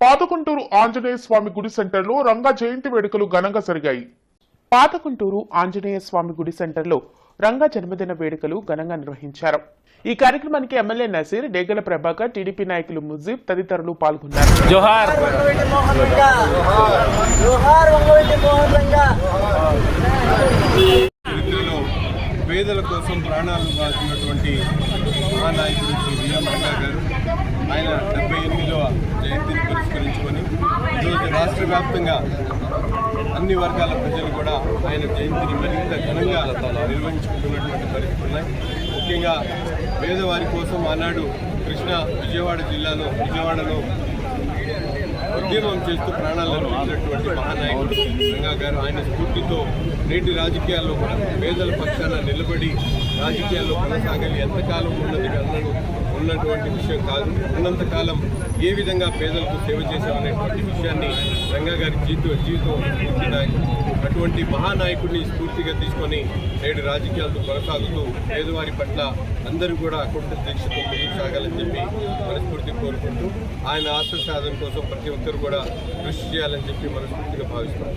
పాతకుంటూరు ఆంజనేయ స్వామి గుడి సెంటర్లో రంగా జయంతి వేడుకలు ఘనంగా జరిగాయి. పాతకుంటూరు ఆంజనేయ స్వామి గుడి సెంటర్లో రంగా జన్మదిన వేడుకలు ఘనంగా నిర్వహించారు. ఈ కార్యక్రమానికి ఎమ్మెల్యే నసీర్ డేగల ప్రభాకర్ టీడీపీ నాయకులు ముజీబ్ తదితరులు పాల్గొన్నారు. జోహార్! పేదల కోసం ప్రాణాలు మహానాయకుడు శ్రీ రంగా గారు. ఆయన డెబ్బై ఎనిమిదవ ఈరోజు వ్యాప్తంగా అన్ని వర్గాల ప్రజలు కూడా ఆయన జయంతిని మరింత ఘనంగా నిర్వహించుకుంటున్నటువంటి పరిస్థితులు ఉన్నాయి. ముఖ్యంగా పేదవారి కోసం ఆనాడు కృష్ణ విజయవాడ జిల్లాలో విజయవాడలో ఉద్యమం చేస్తూ ప్రాణాలను ఇచ్చినటువంటి మహానాయకుడు రంగా గారు. ఆయన స్ఫూర్తితో నేటి రాజకీయాల్లో కూడా పేదల పక్షాన నిలబడి రాజకీయాల్లో కొనసాగాలి. ఎంతకాలం ఉన్నది అందరూ ఉన్నటువంటి విషయం కాదు ఉన్నంతకాలం ఏ విధంగా పేదలకు సేవ చేశామనేటువంటి విషయాన్ని రంగా గారి జీవితం జీవితం నాయకుడు. అటువంటి మహానాయకుడిని స్ఫూర్తిగా తీసుకొని నేడు రాజకీయాలతో కొనసాగుతూ పేదవారి పట్ల అందరూ కూడా అకుంఠ దీక్షతో ముందుకు సాగాలని చెప్పి మనస్ఫూర్తి కోరుకుంటూ ఆయన ఆశ సాధన కోసం ప్రతి ఒక్కరు కూడా కృషి చేయాలని చెప్పి మనస్ఫూర్తిగా భావిస్తున్నాం